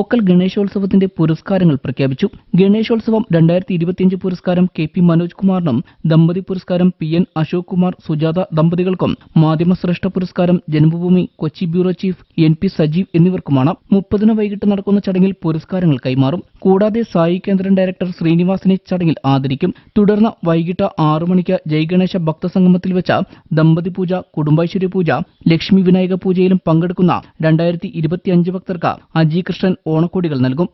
ഒക്കൽ ഗണേശോത്സവത്തിന്റെ പുരസ്കാരങ്ങൾ പ്രഖ്യാപിച്ചു. ഗണേശോത്സവം രണ്ടായിരത്തി ഇരുപത്തിയഞ്ച് പുരസ്കാരം കെ പി മനോജ് കുമാറിനും ദമ്പതി പുരസ്കാരം പി എൻ അശോക് കുമാർ സുജാത ദമ്പതികൾക്കും മാധ്യമശ്രേഷ്ഠ പുരസ്കാരം Janmabhumi Kochi bureau chief N P Sajeev എന്നിവർക്കുമാണ് മുപ്പതിന് വൈകിട്ട് നടക്കുന്ന ചടങ്ങിൽ പുരസ്കാരങ്ങൾ കൈമാറും. കൂടാതെ സായി കേന്ദ്രം ഡയറക്ടർ ശ്രീനിവാസിനെ ചടങ്ങിൽ ആദരിക്കും. തുടർന്ന് വൈകിട്ട് ആറു മണിക്ക് ജയഗണേശ ഭക്തസംഗമത്തിൽ വെച്ച ദമ്പതി പൂജ കുടുംബൈശ്വര്യ പൂജ ലക്ഷ്മി വിനായക പൂജയിലും പങ്കെടുക്കുന്ന രണ്ടായിരത്തി ഇരുപത്തിയഞ്ച് ഭക്തർക്ക് അജി കൃഷ്ണൻ ഓണക്കോടികൾ നൽകും.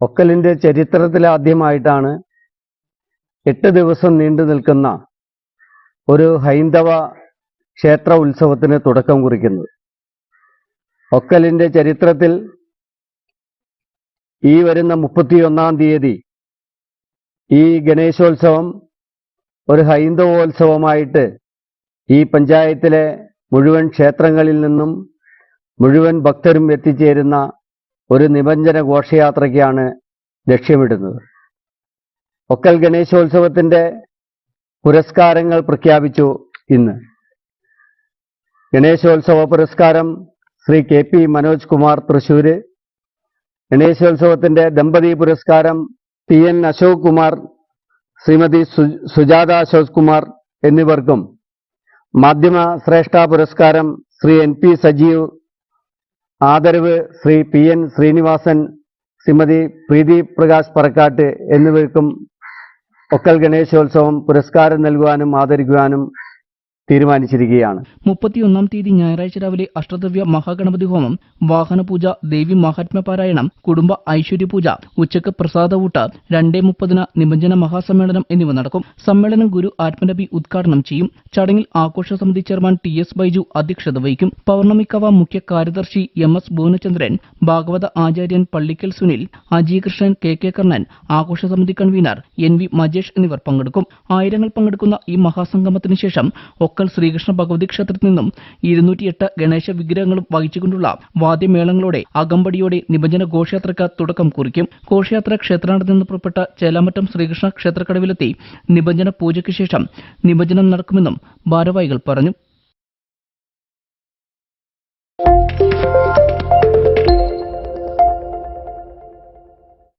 ഒക്കലിന്റെ ചരിത്രത്തിലാദ്യമായിട്ടാണ് എട്ട് ദിവസം നീണ്ടു നിൽക്കുന്ന ഒരു ഹൈന്ദവ ക്ഷേത്ര ഉത്സവത്തിന് തുടക്കം കുറിക്കുന്നത്. ഒക്കലിന്റെ ചരിത്രത്തിൽ ഈ വരുന്ന മുപ്പത്തിയൊന്നാം തീയതി ഈ ഗണേശോത്സവം ഒരു ഹൈന്ദവോത്സവമായിട്ട് ഈ പഞ്ചായത്തിലെ മുഴുവൻ ക്ഷേത്രങ്ങളിൽ നിന്നും മുഴുവൻ ഭക്തരും എത്തിച്ചേരുന്ന ഒരു നിബഞ്ജന ഘോഷയാത്രയ്ക്കാണ് ലക്ഷ്യമിടുന്നത്. ഒക്കൽ ഗണേശോത്സവത്തിന്റെ പുരസ്കാരങ്ങൾ പ്രഖ്യാപിച്ചു ഇന്ന്. ഗണേശോത്സവ പുരസ്കാരം ശ്രീ കെ പി മനോജ് കുമാർ തൃശൂര് ഗണേശോത്സവത്തിന്റെ ദമ്പതി പുരസ്കാരം ടി എൻ അശോക് കുമാർ ശ്രീമതി സുജാത അശോക് കുമാർ എന്നിവർക്കും. മാധ്യമ ശ്രേഷ്ഠ പുരസ്കാരം ശ്രീ എൻ പി സജീവ് ആദരവ് ശ്രീ പി എൻ ശ്രീനിവാസൻ ശ്രീമതി പ്രീതി പ്രകാശ് പറക്കാട്ട് എന്നിവർക്കും ഒക്കൽ ഗണേശോത്സവം പുരസ്കാരം നൽകുവാനും ആദരിക്കുവാനും തീരുമാനിച്ചിരിക്കുകയാണ്. മുപ്പത്തിയൊന്നാം തീയതി ഞായറാഴ്ച രാവിലെ അഷ്ടദ്രവ്യ മഹാഗണപതി ഹോമം വാഹനപൂജ ദേവി മഹാത്മ്യ പാരായണം കുടുംബ ഐശ്വര്യ പൂജ ഉച്ചയ്ക്ക് പ്രസാദവൂട്ട് രണ്ടേ മുപ്പതിന് നിമഞ്ജന മഹാസമ്മേളനം എന്നിവ നടക്കും. സമ്മേളനം ഗുരു ആത്മനബി ഉദ്ഘാടനം ചെയ്യും. ചടങ്ങിൽ ആഘോഷ സമിതി ചെയർമാൻ ടി എസ് ബൈജു അധ്യക്ഷത വഹിക്കും. പൗർണമിക്കവ മുഖ്യ കാര്യദർശി എം എസ് ഭുവനചന്ദ്രൻ ഭാഗവത ആചാര്യൻ പള്ളിക്കൽ സുനിൽ അജി കൃഷ്ണൻ കെ കെ കർണൻ ആഘോഷ സമിതി കൺവീനർ എൻ വി മജേഷ് എന്നിവർ പങ്കെടുക്കും. ആയിരങ്ങൾ പങ്കെടുക്കുന്ന ഈ മഹാസംഗമത്തിന് ശേഷം ഒക്കൽ ശ്രീകൃഷ്ണ ഭഗവതി ക്ഷേത്രത്തിൽ നിന്നും ഇരുന്നൂറ്റിയെട്ട് ഗണേശ വിഗ്രഹങ്ങളും വഹിച്ചുകൊണ്ടുള്ള വാദ്യമേളങ്ങളോടെ അകമ്പടിയോടെ നിമഞ്ജന ഘോഷയാത്രയ്ക്ക് തുടക്കം കുറിക്കും. ഘോഷയാത്ര ക്ഷേത്രാടത്തിൽ നിന്ന് പുറപ്പെട്ട ചേലാമറ്റം ശ്രീകൃഷ്ണ ക്ഷേത്രക്കടവിലെത്തി നിമഞ്ജന പൂജയ്ക്ക് ശേഷം നിമഞ്ജനം നടക്കുമെന്നും ഭാരവാഹികൾ പറഞ്ഞു.